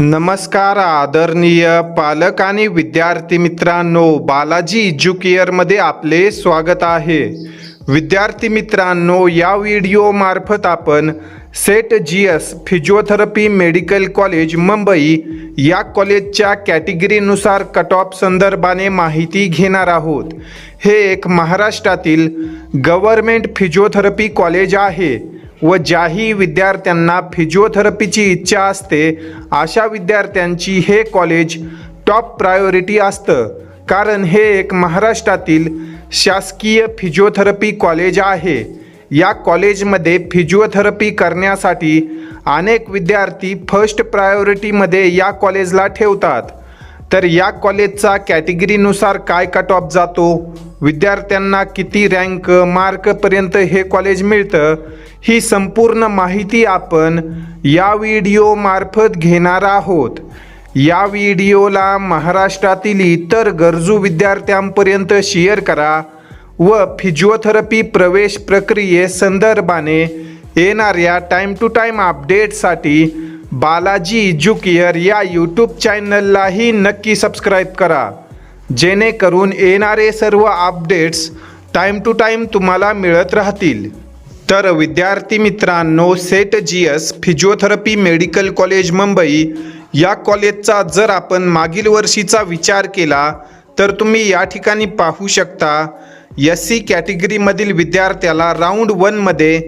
नमस्कार आदरणीय पालक आणि विद्यार्थी मित्रांनो बालाजी एज्युकेअरमध्ये आपले स्वागत आहे. विद्यार्थी मित्रांनो या व्हिडिओमार्फत आपण Seth G S physiotherapy medical college Mumbai या कॉलेजच्या कॅटेगरीनुसार कट ऑफ संदर्भाने माहिती घेणार आहोत. हे एक महाराष्ट्रातील गव्हर्मेंट फिजिओथेरपी कॉलेज आहे. व ज्याही विद्यार्थ्यांना फिजिओथेरपीची इच्छा असते अशा विद्यार्थ्यांची हे कॉलेज टॉप प्रायोरिटी असतं. कारण हे एक महाराष्ट्रातील शासकीय फिजिओथेरपी कॉलेज आहे. या कॉलेजमध्ये फिजिओथेरपी करण्यासाठी अनेक विद्यार्थी फर्स्ट प्रायोरिटीमध्ये या कॉलेजला ठेवतात. तर या कॉलेजचा कॅटेगरीनुसार काय कट ऑफ जातो? विद्यार्थ्यांना किती रँक मार्कपर्यंत हे कॉलेज मिळतं? ही संपूर्ण माहिती आपण या व्हिडिओमार्फत घेणार आहोत. या व्हिडिओला महाराष्ट्रातील इतर गरजू विद्यार्थ्यांपर्यंत शेअर करा व फिजिओथेरपी प्रवेश प्रक्रिये संदर्भाने येणाऱ्या टाईम टू टाईम अपडेटसाठी बालाजी एज्युकेअर या यूट्यूब चॅनललाही नक्की सबस्क्राईब करा. जेणेकरून येणारे सर्व अपडेट्स टाईम टू टाईम तुम्हाला मिळत राहतील. तर विद्यार्थी मित्रांनो Seth G S physiotherapy medical college Mumbai या कॉलेजचा जर आपण मागील वर्षीचा विचार केला तर तुम्ही या ठिकाणी पाहू शकता एस सी कॅटेगरीमधील विद्यार्थ्याला राऊंड वनमध्ये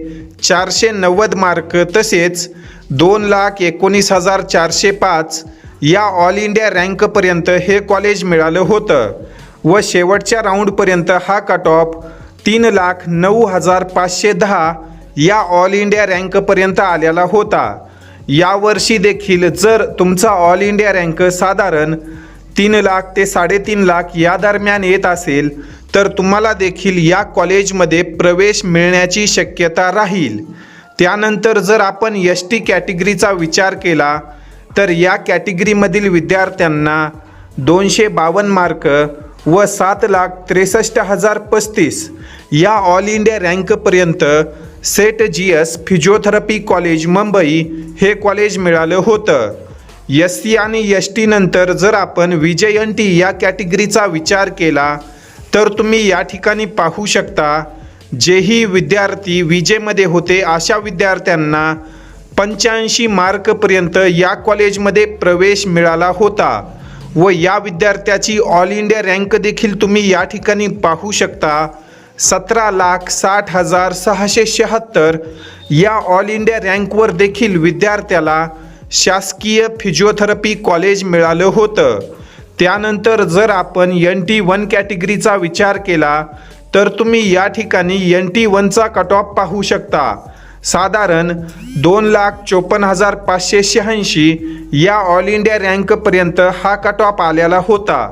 चारशे नव्वद मार्क तसेच दोन लाख एकोणीस हजार चारशे पाच या ऑल इंडिया रँकपर्यंत हे कॉलेज मिळालं होतं व शेवटच्या राऊंडपर्यंत हा कट ऑफ तीन लाख नऊ हजार पाचशे दहा या ऑल इंडिया रँकपर्यंत आलेला होता. यावर्षी देखील जर तुमचा ऑल इंडिया रँक साधारण तीन लाख ते साडेतीन लाख या दरम्यान येत असेल तर तुम्हाला देखील या कॉलेजमध्ये प्रवेश मिळण्याची शक्यता राहील. त्यानंतर जर आपण एस टी कॅटेगरीचा विचार केला तर या कॅटेगरीमधील विद्यार्थ्यांना दोनशे बावन्न मार्क व सात लाख त्रेसष्ट हजार पस्तीस या all India रँकपर्यंत Seth G S physiotherapy college Mumbai हे कॉलेज मिळालं होतं. एस सी आणि एस टी नंतर जर आपण विजय या कॅटेगरीचा विचार केला तर तुम्ही या ठिकाणी पाहू शकता जेही विद्यार्थी विजेमध्ये होते अशा विद्यार्थ्यांना पंच्याऐंशी मार्कपर्यंत या कॉलेजमध्ये प्रवेश मिळाला होता. व या विद्यार्थ्याची ऑल इंडिया रँक देखील तुम्ही या ठिकाणी पाहू शकता. सतरा लाख साठ हजार सहाशे शहात्तर या ऑल इंडिया रँकवर देखील विद्यार्थ्याला शासकीय फिजिओथेरपी कॉलेज मिळालं होतं. त्यानंतर जर आपण एन टी वन कॅटेगरीचा विचार केला तर तुम्ही या ठिकाणी एन टी वनचा कट ऑफ पाहू शकता. साधारण दोन लाख चोपन्न हजार पाचशे शहाऐंशी या ऑल इंडिया रँकपर्यंत हा कट ऑफ आलेला होता.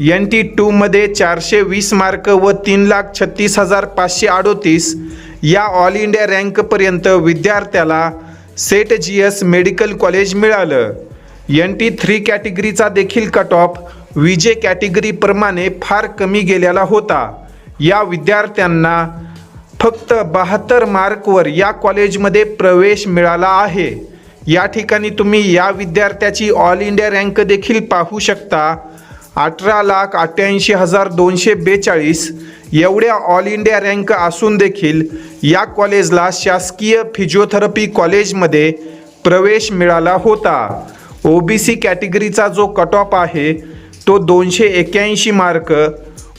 एन टी टूमध्ये चारशे वीस मार्क व तीन लाख छत्तीस हजार पाचशे अडोतीस या ऑल इंडिया रँकपर्यंत विद्यार्थ्याला Seth G S medical college मिळालं. एन टी थ्री कॅटेगरीचा देखील कट ऑफ विजे कॅटेगरीप्रमाणे फार कमी गेलेला होता. या विद्यार्थ्यांना फक्त बहात्तर मार्कवर या कॉलेजमध्ये प्रवेश मिळाला आहे. या ठिकाणी तुम्ही या विद्यार्थ्याची ऑल इंडिया रँक देखील पाहू शकता. अठरा लाख अठ्ठ्याऐंशी हजार दोनशे बेचाळीस एवढ्या ऑल इंडिया रँक असून देखील या कॉलेजला शासकीय फिजिओथेरपी कॉलेजमध्ये प्रवेश मिळाला होता. ओ बी सी कॅटेगरीचा जो कट ऑफ आहे तो दोनशे एक्याऐंशी मार्क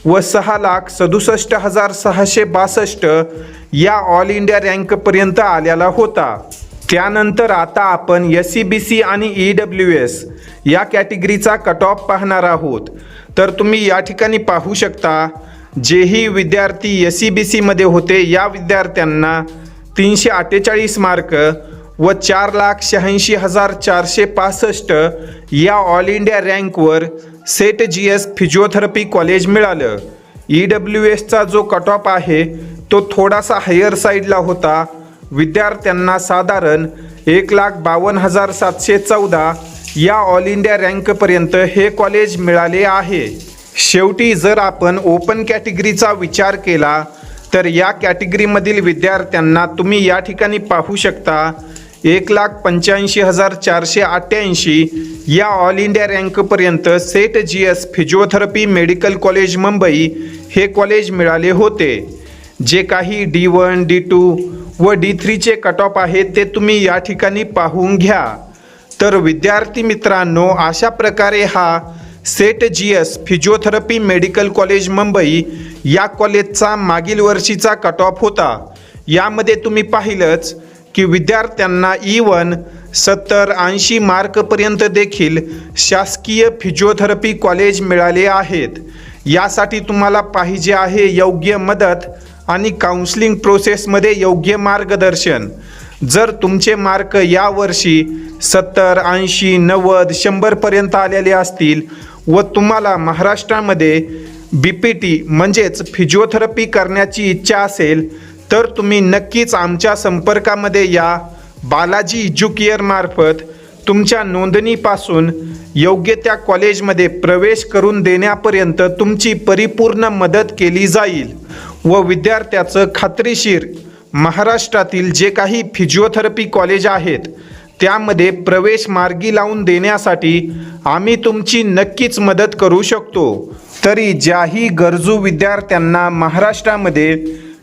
व सहा लाख सदुसष्ट हजार सहाशे बासष्ट या ऑल इंडिया रँकपर्यंत आलेला होता. त्यानंतर आता आपण एस सी बी सी आणि ई डब्ल्यू एस या कॅटेगरीचा कट ऑफ पाहणार आहोत. तर तुम्ही या ठिकाणी पाहू शकता जेही विद्यार्थी एस सी बी सीमध्ये होते या विद्यार्थ्यांना तीनशे अठ्ठेचाळीस मार्क व चार लाख शहाऐंशी हजार चारशे पासष्ट या all India रँकवर Seth G S physiotherapy college मिळालं. ई डब्ल्यू एसचा जो कट ऑफ आहे तो थोडासा हायर साईडला होता. विद्यार्थ्यांना साधारण एक लाख बावन्न हजार सातशे चौदा या ऑल इंडिया रँकपर्यंत हे कॉलेज मिळाले आहे. शेवटी जर आपण ओपन कॅटेगरीचा विचार केला तर या कॅटेगरीमधील विद्यार्थ्यांना तुम्ही या ठिकाणी पाहू शकता एक लाख पंच्याऐंशी हजार चारशे अठ्ठ्याऐंशी या all India रँकपर्यंत Seth G S physiotherapy medical college Mumbai हे कॉलेज मिळाले होते. जे काही डी वन डी टू व डी थ्रीचे कट ऑफ आहेत ते तुम्ही या ठिकाणी पाहून घ्या. तर विद्यार्थी मित्रांनो अशा प्रकारे हा Seth G S physiotherapy medical college Mumbai या कॉलेजचा मागील वर्षीचा कट ऑफ होता. यामध्ये तुम्ही पाहिलंच की विद्यार्थ्यांना e इवन सत्तर ऐंशी मार्कपर्यंत देखील शासकीय फिजिओथेरपी कॉलेज मिळाले आहेत. यासाठी तुम्हाला पाहिजे आहे योग्य मदत आणि काउन्सिलिंग प्रोसेसमध्ये योग्य मार्गदर्शन. जर तुमचे मार्क यावर्षी सत्तर ऐंशी नव्वद शंभरपर्यंत आलेले असतील व तुम्हाला महाराष्ट्रामध्ये बी पी टी म्हणजेच फिजिओथेरपी करण्याची इच्छा असेल तर तुम्ही नक्कीच आमच्या संपर्कामध्ये या बालाजी इज्युकेअर मार्फत तुमच्या नोंदणीपासून योग्य त्या कॉलेजमध्ये प्रवेश करून देण्यापर्यंत तुमची परिपूर्ण मदत केली जाईल. व विद्यार्थ्याचं खात्रीशीर महाराष्ट्रातील जे काही फिजिओथेरपी कॉलेज आहेत त्यामध्ये प्रवेश मार्गी लावून देण्यासाठी आम्ही तुमची नक्कीच मदत करू शकतो. तरी ज्याही गरजू विद्यार्थ्यांना महाराष्ट्रामध्ये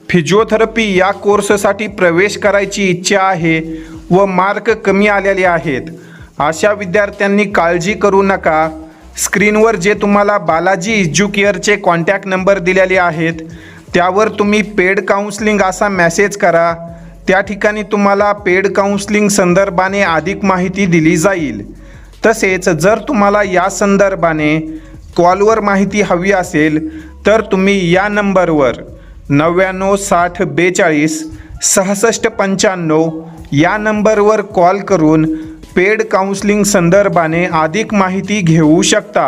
फिजिओथेरपी या कोर्ससाठी प्रवेश करायची इच्छा आहे व मार्क कमी आलेले आहेत अशा विद्यार्थ्यांनी काळजी करू नका. स्क्रीनवर जे तुम्हाला बालाजी इज्युकेअरचे कॉन्टॅक्ट नंबर दिलेले आहेत त्यावर तुम्ही पेड काउन्सलिंग असा मेसेज करा. त्या ठिकाणी तुम्हाला पेड काउन्सलिंग संदर्भाने अधिक माहिती दिली जाईल. तसेच जर तुम्हाला या संदर्भाने कॉलवर माहिती हवी असेल तर तुम्ही या नंबरवर नव्याण्णव साठ बेचाळीस सहासष्ट पंच्याण्णव या नंबरवर कॉल करून पेड काउन्सलिंग संदर्भाने अधिक माहिती घेऊ शकता.